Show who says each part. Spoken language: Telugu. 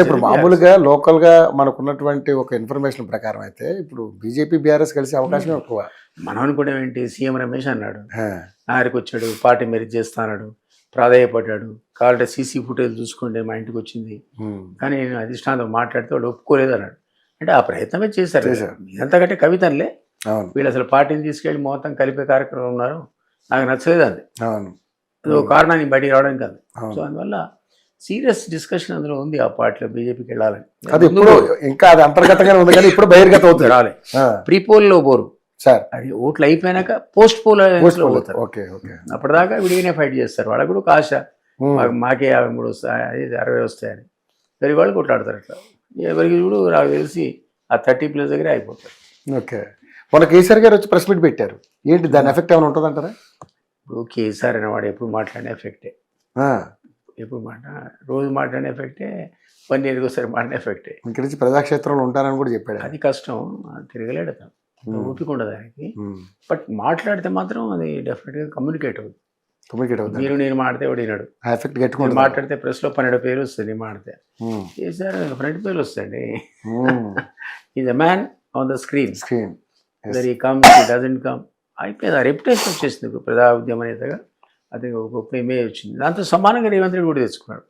Speaker 1: ఇప్పుడు మామూలుగా లోకల్గా మనకున్నటువంటి ఒక ఇన్ఫర్మేషన్ ప్రకారం అయితే ఇప్పుడు బీజేపీ బీఆర్ఎస్ కలిసే అవకాశం ఎక్కువ.
Speaker 2: మనం అనుకోవడం ఏంటి? సీఎం రమేష్ అన్నాడు.
Speaker 1: ఆ,
Speaker 2: నారికి వచ్చాడు పార్టీ మెరిట్ చేస్తాడు ప్రాధాయపడ్డాడు. కావాలంటే సీసీ ఫుటేజ్ చూసుకోండి మా ఇంటికి వచ్చింది. కానీ నేను అధిష్టానం మాట్లాడితే వాడు ఒప్పుకోలేదు అన్నాడు. అంటే ఆ ప్రయత్నమే చేశారు. ఇదంతకంటే కవితలే వీళ్ళు అసలు పార్టీని తీసుకెళ్ళి మొత్తం కలిపే కార్యక్రమం ఉన్నారు. నాకు నచ్చలేదు అది.
Speaker 1: అవును.
Speaker 2: అది ఒక కారణాన్ని బయటికి రావడం కాదు. సో అందువల్ల సీరియస్ డిస్కషన్ అందులో ఉంది ఆ పార్టీలో బీజేపీకి వెళ్ళాలని.
Speaker 1: అది ఇప్పుడు ఇంకా అది అంతర్గతంగానే ఉంది కానీ ఇప్పుడు బహిర్గత అవుతుంది.
Speaker 2: రాలే. ప్రీ పోల్లో పోరు.
Speaker 1: సార్.
Speaker 2: అది ఓట్లు అయిపోయినాక పోస్ట్ పోల్ పోతారు.
Speaker 1: Okay okay.
Speaker 2: అప్పటిదాకా విడిగానే ఫైట్ చేస్తారు. వాళ్ళకి కూడా ఒక ఆశ. మాకు యాభై మూడు వస్తాయి అరవై వస్తాయని. మరి వాళ్ళు కొట్లాడతారు అట్లా. ఎవరికి చూడు నాకు తెలిసి ఆ థర్టీ ప్లస్ దగ్గరే అయిపోతారు.
Speaker 1: ఓకే. మన కేసీఆర్ గారు వచ్చి ప్రెస్ మీట్ పెట్టారు. ఏంటి దాని ఎఫెక్ట్ ఏమైనా ఉంటుందంటారా?
Speaker 2: ఇప్పుడు కేసీఆర్ అనేవాడు ఎప్పుడు మాట్లాడిన ఎఫెక్టే. ఎప్పుడు మాట? రోజు మాట్లాడిన ఎఫెక్టే వన్ ఇయర్కి ఒకసారి మాట్లాడిన ఎఫెక్టే
Speaker 1: ఇక్కడి నుంచి ప్రజాక్షేత్రంలో ఉంటారని కూడా చెప్పాడు.
Speaker 2: అది కష్టం తిరగలేడు అతను. ఓపిక ఉండదు ఆయనకి. బట్ మాట్లాడితే మాత్రం అది డెఫినెట్గా కమ్యూనికేట్ అవుతుంది
Speaker 1: కమ్యూనికేట్ అవుతుంది
Speaker 2: మీరు నేను మాడితే వాడు వినాడు.
Speaker 1: ఆ ఎఫెక్ట్
Speaker 2: మీరు
Speaker 1: గట్టుకుంటుంది
Speaker 2: మాట్లాడితే ప్రెస్లో పన్నెండు పేరు వస్తుంది నేను మాడితే కేసీఆర్ ఫ్రంట్ పేరు వస్తాయండి.
Speaker 1: ఉమ్,
Speaker 2: is a man on the screen
Speaker 1: screen
Speaker 2: comes he doesn't come అయిపోయింది. ఆ రెప్యుటేషన్ వచ్చేసింది ప్రజా ఉద్యమ నేతగా. అది ఒక గొప్ప వచ్చింది. దాంతో సమానంగా రేవంత్ రెడ్డి కూడా తెచ్చుకున్నాడు.